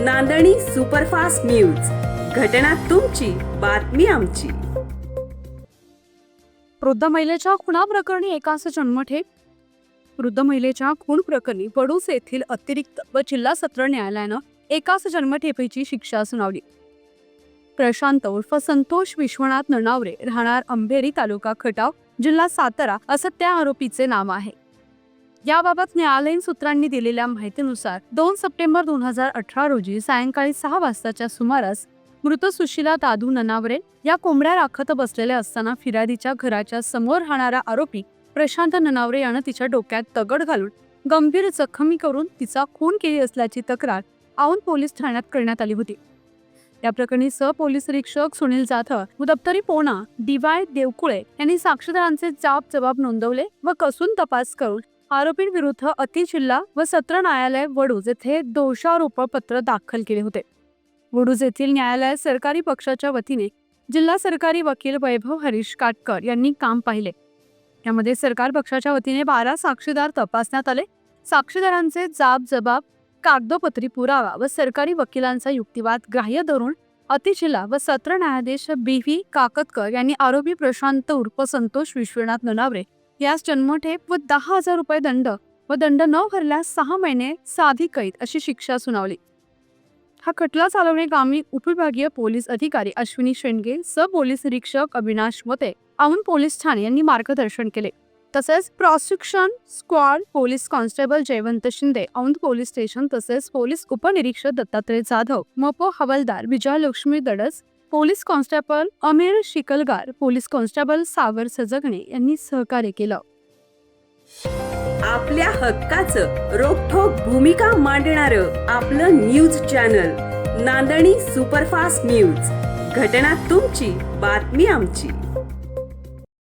नांदणी superfast news. घटना तुमची बातमी आमची. वृद्ध महिलेच्या खुनाप्रकरणी एकास जन्मठेप वृद्ध महिलेच्या खून प्रकरणी पडूस येथील अतिरिक्त व जिल्हा सत्र न्यायालयानं एकास जन्मठेपेची शिक्षा सुनावली. प्रशांत उर्फ संतोष विश्वनाथ नणावरे राहणार अंबेरी तालुका खटाव जिल्हा सातारा असं त्या आरोपीचे नाव आहे. याबाबत न्यायालयीन सूत्रांनी दिलेल्या माहितीनुसार दोन सप्टेंबर दोन हजार अठरा रोजी सायंकाळी सहा वाजताच्या सुमारास मृत सुशिला दादू ननावरे या कोंबड्या राखत बसलेल्या असताना फिर्यादीच्या घराच्या समोर राहणारा आरोपी प्रशांत ननावरे यानं तिच्या डोक्यात दगड घालून गंभीर जखमी करून तिचा खून केली असल्याची तक्रार औंध पोलीस ठाण्यात करण्यात आली होती. या प्रकरणी सहपोलीस निरीक्षक सुनील जाधव व दप्तरी पोना डीवाय देवकुळे यांनी साक्षीदारांचे जाब जबाब नोंदवले व कसून तपास करून आरोपींविरुद्ध अति जिल्हा व सत्र न्यायालय वडूज येथे दोषारोपपत्र दाखल केले होते. वडूज येथील न्यायालयात सरकारी पक्षाच्या वतीने जिल्हा सरकारी वकील वैभव हरीश काटकर यांनी काम पाहिले. यामध्ये सरकार पक्षाच्या वतीने बारा साक्षीदार तपासण्यात आले. साक्षीदारांचे जाब जबाब कागदोपत्री पुरावा व सरकारी वकिलांचा युक्तिवाद ग्राह्य धरून अतिशिला व सत्र न्यायाधीश बी व्ही काकतकर यांनी आरोपी प्रशांत उर्फ संतोष विश्वनाथ ननावरे यास जन्मठेप व दहा हजार रुपये दंड व दंड न भरल्यास सहा महिने साधी कैद अशी शिक्षा सुनावली. हा खटला चालवणे कामी उपविभागीय पोलीस अधिकारी अश्विनी शेंडगे स पोलीस निरीक्षक अविनाश मते औंध पोलीस ठाणे यांनी मार्गदर्शन केले. तसेच prosecution squad police constable Jaywant Shinde Aundh police station तसेच पोलीस उपनिरीक्षक दत्तात्रय जाधव मपो हवालदार Vijayalakshmi Dadas police constable Amer Shikalgar police constable Sawar Sajgane यांनी सहकार्य केलं. आपल्या हक्काचं रोखोक भूमिका मांडणार आपलं news channel Nandani superfast news. घटना तुमची बातमी आमची.